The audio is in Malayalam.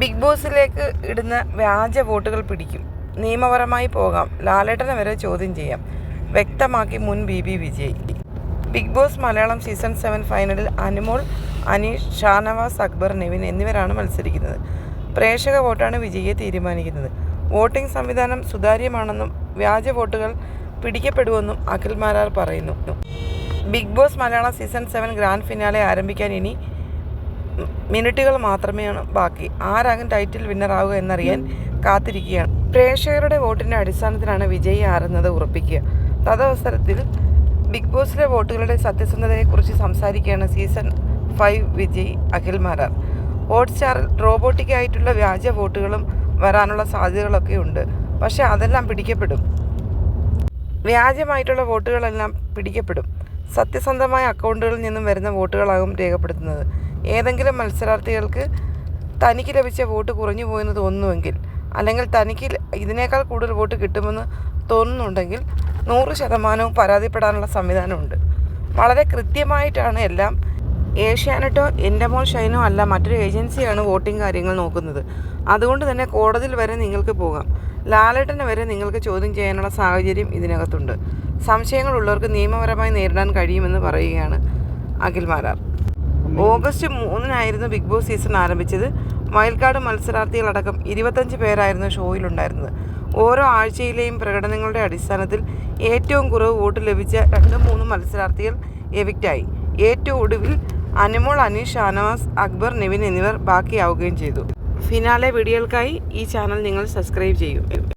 ബിഗ് ബോസിലേക്ക് ഇടുന്ന വ്യാജ വോട്ടുകൾ പിടിക്കും. നിയമപരമായി പോകാം. ലാലേട്ടനെ വരെ ചോദ്യം ചെയ്യാം. വ്യക്തമാക്കി മുൻ B B Vijay. Bigg Boss Malayalam season seven ഫൈനലിൽ അനുമോൾ അനീഷ് ഷാനവാസ് അക്ബർ നെവിൻ എന്നിവരാണ് മത്സരിക്കുന്നത്. പ്രേക്ഷക വോട്ടാണ് വിജയിയെ തീരുമാനിക്കുന്നത്. വോട്ടിംഗ് സംവിധാനം സുതാര്യമാണെന്നും വ്യാജ വോട്ടുകൾ പിടിക്കപ്പെടുമെന്നും അഖിൽ മാരാർ പറയുന്നു. Bigg Boss Malayalam season seven grand finale ആരംഭിക്കാൻ ഇനി മിനിറ്റുകൾ മാത്രമേയാണ് ബാക്കി. ആരാകും ടൈറ്റിൽ വിന്നറാവുക എന്നറിയാൻ കാത്തിരിക്കുകയാണ്. പ്രേക്ഷകരുടെ വോട്ടിന്റെ അടിസ്ഥാനത്തിലാണ് വിജയി ആറുന്നത് ഉറപ്പിക്കുക. തദവസരത്തിൽ ബിഗ് ബോസിലെ വോട്ടുകളുടെ സത്യസന്ധതയെക്കുറിച്ച് സംസാരിക്കുകയാണ് സീസൺ ഫൈവ് വിജയ് അഖിൽ മാരാർ ഹോട്ട്സ്റ്റാറിൽ റോബോട്ടിക്കായിട്ടുള്ള വ്യാജ വോട്ടുകളും വരാനുള്ള സാധ്യതകളൊക്കെ ഉണ്ട്. പക്ഷേ അതെല്ലാം പിടിക്കപ്പെടും. വ്യാജമായിട്ടുള്ള വോട്ടുകളെല്ലാം പിടിക്കപ്പെടും. സത്യസന്ധമായ അക്കൗണ്ടുകളിൽ നിന്നും വരുന്ന വോട്ടുകളാകും രേഖപ്പെടുത്തുന്നത്. ഏതെങ്കിലും മത്സരാർത്ഥികൾക്ക് തനിക്ക് ലഭിച്ച വോട്ട് കുറഞ്ഞു പോയെന്ന് തോന്നുന്നുവെങ്കിൽ അല്ലെങ്കിൽ തനിക്ക് ഇതിനേക്കാൾ കൂടുതൽ വോട്ട് കിട്ടുമെന്ന് തോന്നുന്നുണ്ടെങ്കിൽ നൂറ് ശതമാനവും പരാതിപ്പെടാനുള്ള സംവിധാനമുണ്ട്. വളരെ കൃത്യമായിട്ടാണ് എല്ലാം. ഏഷ്യാനെറ്റോ എൻഡമോൾ ഷൈനോ അല്ല മറ്റൊരു ഏജൻസിയാണ് വോട്ടിംഗ് കാര്യങ്ങൾ നോക്കുന്നത്. അതുകൊണ്ട് തന്നെ കോടതിയിൽ വരെ നിങ്ങൾക്ക് പോകാം. ലാലേട്ടനെ വരെ നിങ്ങൾക്ക് ചോദ്യം ചെയ്യാനുള്ള സാഹചര്യം ഇതിനകത്തുണ്ട്. സംശയങ്ങളുള്ളവർക്ക് നിയമപരമായി നേരിടാൻ കഴിയുമെന്ന് പറയുകയാണ് അഖിൽ മാരാർ. ഓഗസ്റ്റ് മൂന്നിനായിരുന്നു ബിഗ് ബോസ് സീസൺ ആരംഭിച്ചത്. വയൽക്കാട് മത്സരാർത്ഥികളടക്കം ഇരുപത്തഞ്ച് പേരായിരുന്നു ഷോയിലുണ്ടായിരുന്നത്. ഓരോ ആഴ്ചയിലെയും പ്രകടനങ്ങളുടെ അടിസ്ഥാനത്തിൽ ഏറ്റവും കുറവ് വോട്ട് ലഭിച്ച രണ്ടും മൂന്നും മത്സരാർത്ഥികൾ എവിക്റ്റായി ഏറ്റവും ഒടുവിൽ അനുമോൾ അനീഷ് ഷാനവാസ് അക്ബർ നിവിൻ എന്നിവർ ബാക്കിയാവുകയും ചെയ്തു. ഫിനാലെ വീഡിയോകൾക്കായി ഈ ചാനൽ നിങ്ങൾ സബ്സ്ക്രൈബ് ചെയ്യൂ.